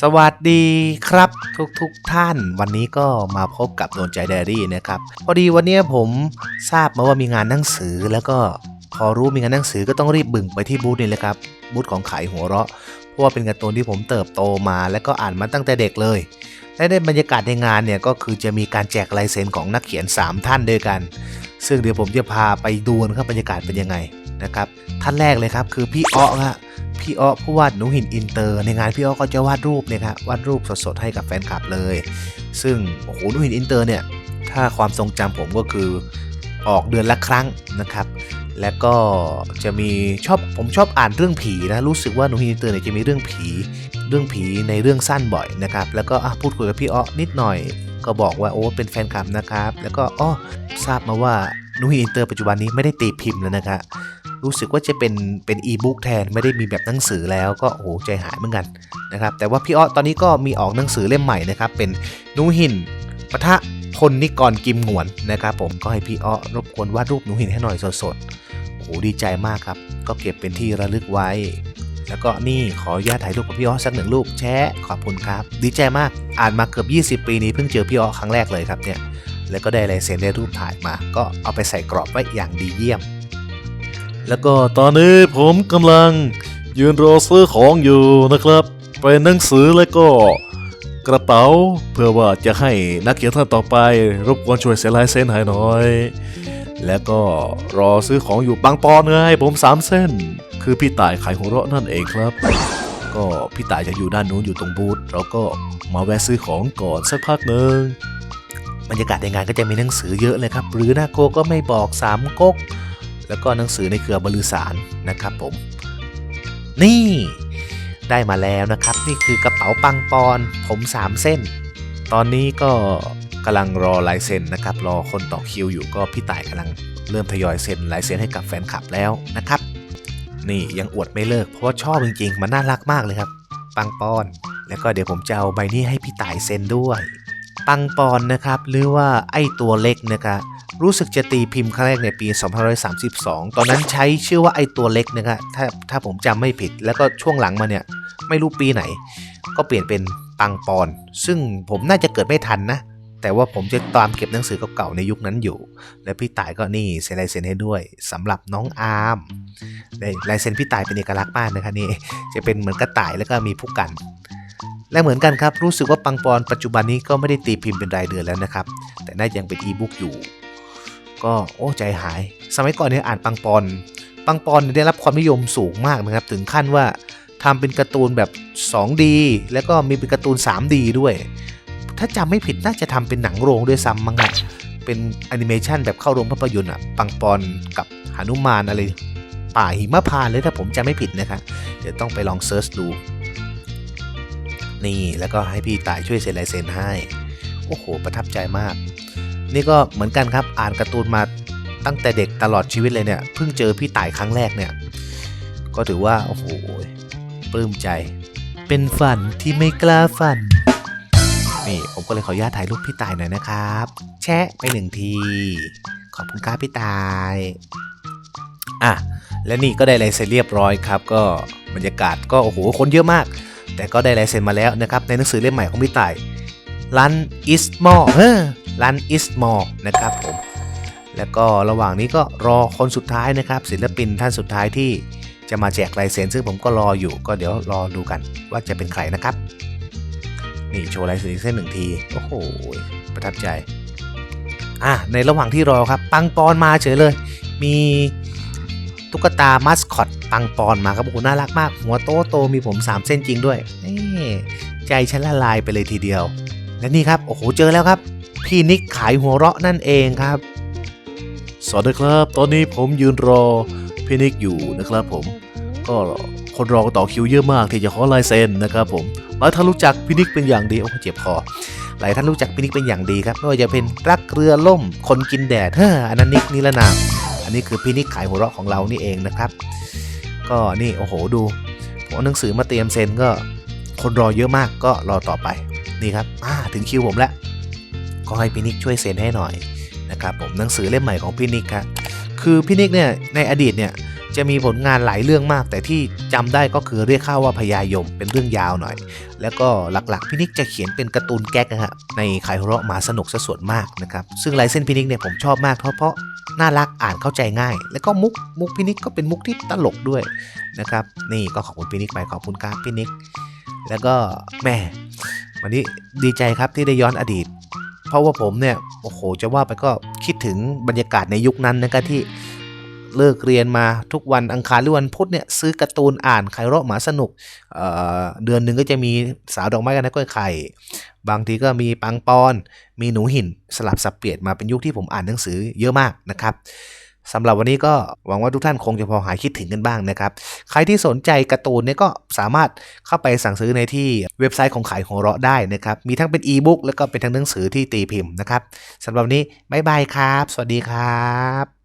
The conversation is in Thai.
สวัสดีครับทุกทุกๆท่าน วันนี้ก็มาพบกับโดนใจไดอารี่นะครับ พอดีวันนี้ผมทราบมาว่ามีงานหนังสือแล้วก็พอรู้มีงานหนังสือก็ต้องรีบบึ่งไปที่บูธนี่เลยครับบูธของขายหัวเราะเพราะว่าเป็นการ์ตูนที่ผมเติบโตมา แล้วก็อ่านมาตั้งแต่เด็กเลย และในบรรยากาศในงานเนี่ยก็คือจะมีการแจกลายเซ็นของนักเขียน 3 ท่านด้วยกัน ซึ่งเดี๋ยวผมจะพาไปดูนะครับบรรยากาศเป็นยังไงนะครับท่านแรกเลยครับคือพี่อ้อฮะ พี่อ้อผู้วาดหนูหินอินเตอร์ ในงานพี่อ้อก็จะวาดรูปเนี่ยครับวาดรูปสดๆให้กับแฟนคลับเลย ซึ่งโอ้โหหนูหินอินเตอร์เนี่ยถ้าความทรงจำผมก็คือออกเดือนละครั้งนะครับ และก็จะมีชอบผมชอบอ่านเรื่องผีนะรู้สึกว่าหนูหินอินเตอร์เนี่ยจะมีเรื่องผีเรื่องผีในเรื่องสั้นบ่อยนะครับแล้วก็พูดคุยกับพี่อ้อนิดหน่อย ก็บอกว่าโอ้เป็นแฟนคลับนะครับ แล้วก็อ้อทราบมาว่าหนูหินอินเตอร์ปัจจุบันนี้ไม่ได้ตีพิมพ์แล้วนะครับ รู้สึกว่าจะเป็นเป็นอีบุ๊กแทนไม่ได้มีแบบหนังสือแล้วก็โอ้โหใจหายเหมือนกันนะครับแต่ว่าพี่อ้อตอนนี้ก็มีออกหนังสือเล่มใหม่นะครับเป็นนูหินปะทะพลนิกรกิมหงวนนะครับผมก็ให้พี่อ้อรบกวนวาดรูปหนูหินให้หน่อยสดๆโอ้โหดีใจมากครับ ก็เก็บเป็นที่ระลึกไว้ แล้วก็นี่ขออนุญาตถ่ายรูปกับพี่อ้อสักหนึ่งรูปแชะขอบคุณครับ ดีใจมากอ่านมาเกือบ 20 ปีนี้เพิ่งเจอพี่อ้อครั้งแรกเลยครับเนี่ยแล้วก็ได้ลายเซ็นได้รูปถ่ายมา ก็เอาไปใส่กรอบไว้อย่างดีเยี่ยม แล้วก็ตอนนี้ผมกำลังยืนรอซื้อของอยู่นะครับ เป็นหนังสือแล้วก็กระเป๋า เพื่อว่าจะให้นักเขียนท่านต่อไป รบกวนช่วยเซ็นลายเส้นให้หน่อย แล้วก็รอซื้อของอยู่บางปอนไงผมสามเส้น คือพี่ต่ายขายหัวเราะนั่นเองครับ ก็พี่ต่ายจะอยู่ด้านนู้นอยู่ตรงบูธเราก็มาแวะซื้อของก่อนสักพักหนึ่งบรรยากาศในงานก็จะมีหนังสือเยอะเลยครับ หรือหน้าโกก็ไม่บอกสามก๊ก แล้วก็หนังสือในเครือบริสารนะครับผม นี่ได้มาแล้วนะครับ นี่คือกระเป๋าปังปอนผมสามเส้น ตอนนี้ก็กำลังรอลายเซ็นนะครับ รอคนต่อคิวอยู่ก็พี่ต่ายกำลังเริ่มทยอยเซ็นลายเซ็นให้กับแฟนคลับแล้วนะครับ นี่ยังอวดไม่เลิกเพราะว่าชอบจริงๆ มันน่ารักมากเลยครับ ปังปอน แล้วก็เดี๋ยวผมจะเอาใบนี้ให้พี่ต่ายเซ็นด้วย ปังปอนนะครับ หรือว่าไอ้ตัวเล็กนะครับ รู้สึกจะตีพิมพ์ครั้งแรกในปี 2532 ตอนนั้นใช้ชื่อว่าไอ้ตัวเล็กนะครับถ้าถ้าผมจำไม่ผิด แล้วก็ช่วงหลังมาเนี่ย ไม่รู้ปีไหน ก็เปลี่ยนเป็นปังปอน ซึ่งผมน่าจะเกิดไม่ทันนะ แต่ว่าผมจะตามเก็บหนังสือเก่าๆในยุคนั้นอยู่ และพี่ต่ายก็นี่เซ็นลายเซ็นให้ด้วยสำหรับน้องอาร์มลายเซ็นพี่ต่ายเป็นเอกลักษณ์มากนะคะนี่จะเป็นเหมือนกระต่ายแล้วก็มีผู้กันและเหมือนกันครับ รู้สึกว่าปังปอนปัจจุบันนี้ก็ไม่ได้ตีพิมพ์เป็นรายเดือนแล้วนะครับ แต่น่ายังเป็นอีบุ๊กอยู่ ก็โอ้ใจหาย สมัยก่อนเนี่ยอ่านปังปอนปังปอนเนี่ยได้รับความนิยมสูงมากนะครับ ถึงขั้นว่าทำเป็นการ์ตูนแบบ 2D แล้วก็มีเป็นการ์ตูน 3D ด้วย ถ้าจำไม่ผิดน่าจะทำเป็นหนังโรงด้วยซ้ำมั้งอะเป็นแอนิเมชันแบบเข้าโรงภาพยนตร์อะปังปอนกับหนุมานอะไรป่าหิมะพานเลยถ้าผมจำไม่ผิดนะครับเดี๋ยวต้องไปลองเซิร์ชดู นี่แล้วก็ให้พี่ตายช่วยเซ็นลายเซ็นให้ โอ้โห ประทับใจมาก นี่ก็เหมือนกันครับอ่านการ์ตูนมาตั้งแต่เด็กตลอดชีวิตเลยเนี่ยเพิ่งเจอพี่ต่ายครั้งแรกเนี่ย ก็ถือว่า โอ้โหปลื้มใจ เป็นฝันที่ไม่กล้าฝัน นี่ผมก็เลยขออนุญาตถ่ายรูปพี่ต่ายหน่อยนะครับ แชะไปหนึ่งที ขอบคุณครับพี่ต่ายอะและนี่ก็ได้ลายเซ็นเรียบร้อยครับ ก็บรรยากาศก็โอ้โหคนเยอะมาก แต่ก็ได้ลายเซ็นมาแล้วนะครับในหนังสือเล่มใหม่ของพี่ต่ายรันอิสมอเฮ้อ รันอิสมอนะครับผมแล้วก็ระหว่างนี้ก็รอคนสุดท้ายนะครับ ศิลปินท่านสุดท้ายที่จะมาแจกลายเซ็นซึ่งผมก็รออยู่ก็เดี๋ยวรอดูกันว่าจะเป็นใครนะครับ นี่โชว์ลายเซ็นเส้นหนึ่งที โอ้โห ประทับใจ อะ ในระหว่างที่รอครับ ปังปอนมาเฉยเลย มีตุ๊กตามัสคอตปังปอนมาครับโอ้โหน่ารักมาก หัวโตโตมีผม 3 เส้นจริงด้วยนี่ใจฉันละลายไปเลยทีเดียว และนี่ครับ โอ้โห เจอแล้วครับ พี่นิกขายหัวเราะนั่นเองครับ สวัสดีครับ ตอนนี้ผมยืนรอพี่นิกอยู่นะครับผม ก็คนรอต่อคิวเยอะมากที่จะขอลายเซ็นนะครับผมหลายท่านรู้จักพี่นิกเป็นอย่างดีโอ้เจ็บคอหลายท่านรู้จักพี่นิกเป็นอย่างดีครับไม่ว่าจะเป็นรักเรือล่ม คนกินแดดเฮ้ออันนั้นนิกนิรนามอันนี้คือพี่นิกขายหัวเราะของเรานี่เองนะครับ ก็นี่โอ้โหดูผมหนังสือมาเตรียมเซ็นก็คนรอเยอะมากก็รอต่อไปนี่ครับอ่าถึงคิวผมแล้ว ก็ให้พี่นิกช่วยเซ็นให้หน่อยนะครับผมหนังสือเล่มใหม่ของพี่นิกครับคือพี่นิกเนี่ยในอดีตเนี่ยจะมีผลงานหลายเรื่องมาก แต่ที่จำได้ก็คือเรียกข้าว่าพญายมเป็นเรื่องยาวหน่อย แล้วก็หลักๆพี่นิกจะเขียนเป็นการ์ตูนแก๊กนะฮะในขายหัวเราะหมาสนุกซะส่วนมากนะครับซึ่งลายเส้นพี่นิกเนี่ยผมชอบมากเพราะเพราะน่ารักอ่านเข้าใจง่าย แล้วก็มุกมุกพี่นิกก็เป็นมุกที่ตลกด้วยนะครับนี่ก็ขอบคุณพี่นิกไปขอบคุณครับพี่นิกแล้วก็แม่วันนี้ดีใจครับที่ได้ย้อนอดีต ราะว่าผมเนี่ยโอ้โหจะว่าไปก็คิดถึงบรรยากาศในยุคนั้นนะครับที่เลิกเรียนมาทุกวันอังคารหรือวันพุธเนี่ยซื้อการ์ตูนอ่านใครเราะหมาสนุกเเดือนหนึ่งก็จะมีสาวดอกไม้กันนะก้อยไข่ บางทีก็มีปังปอน มีหนูหินสลับสับเปลี่ยนมาเป็นยุคที่ผมอ่านหนังสือเยอะมากนะครับ สำหรับวันนี้ก็หวังว่าทุกท่านคงจะพอหายคิดถึงกันบ้างนะครับ ใครที่สนใจการ์ตูนเนี่ยก็สามารถเข้าไปสั่งซื้อในที่เว็บไซต์ของขายของเราะได้นะครับ มีทั้งเป็นอีบุ๊กแล้วก็เป็นทั้งหนังสือที่ตีพิมพ์นะครับสำหรับวันนี้บ๊ายบายครับ สวัสดีครับ